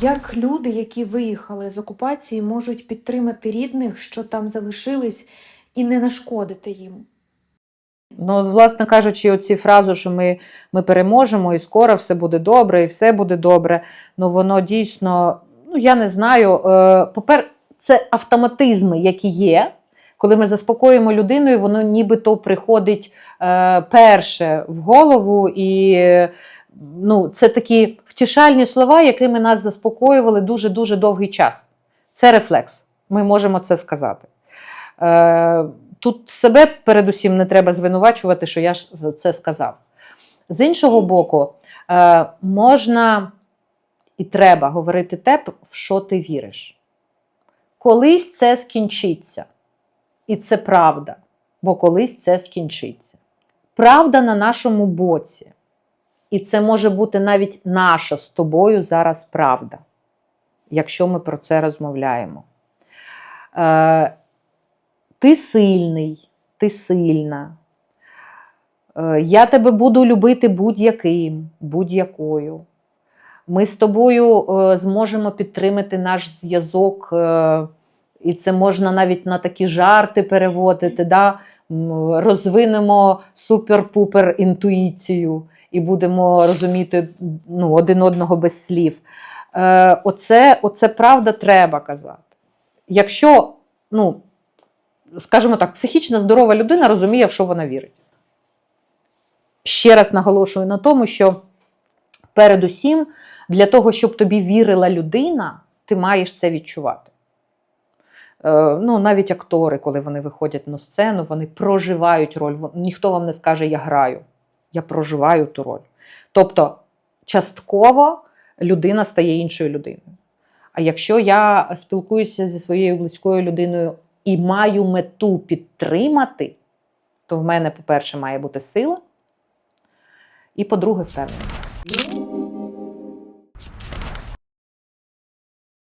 Як люди, які виїхали з окупації, можуть підтримати рідних, що там залишились, і не нашкодити їм? Ну, власне кажучи, оці фрази, що ми, ми переможемо, і скоро все буде добре, і все буде добре. Ну, воно дійсно, ну я не знаю. Е, попер, це автоматизми, які є. Коли ми заспокоїмо людину, і воно нібито приходить е, перше в голову, і ну, це такі втішальні слова, якими нас заспокоювали дуже-дуже довгий час. Це рефлекс. Ми можемо це сказати. Е, тут себе передусім не треба звинувачувати, що я це сказав. З іншого боку, е, можна і треба говорити те, в що ти віриш. Колись це скінчиться. І це правда, бо колись це скінчиться. Правда на нашому боці. І це може бути навіть наша з тобою зараз правда, якщо ми про це розмовляємо. Е, ти сильний, ти сильна. Е, Я тебе буду любити будь-яким, будь-якою. Ми з тобою е, зможемо підтримати наш зв'язок, е, і це можна навіть на такі жарти переводити. Да? Розвинемо супер-пупер інтуїцію і будемо розуміти ну, один одного без слів. Е, Оце, оце правда треба казати. Якщо, ну, скажімо так, психічно здорова людина розуміє, в що вона вірить. Ще раз наголошую на тому, що передусім, для того, щоб тобі вірила людина, ти маєш це відчувати. Е, ну, навіть актори, коли вони виходять на сцену, вони проживають роль. Ніхто вам не скаже, я граю. Я проживаю ту роль. Тобто, частково людина стає іншою людиною. А якщо я спілкуюся зі своєю близькою людиною і маю мету підтримати, то в мене, по-перше, має бути сила, і по-друге, впевненість.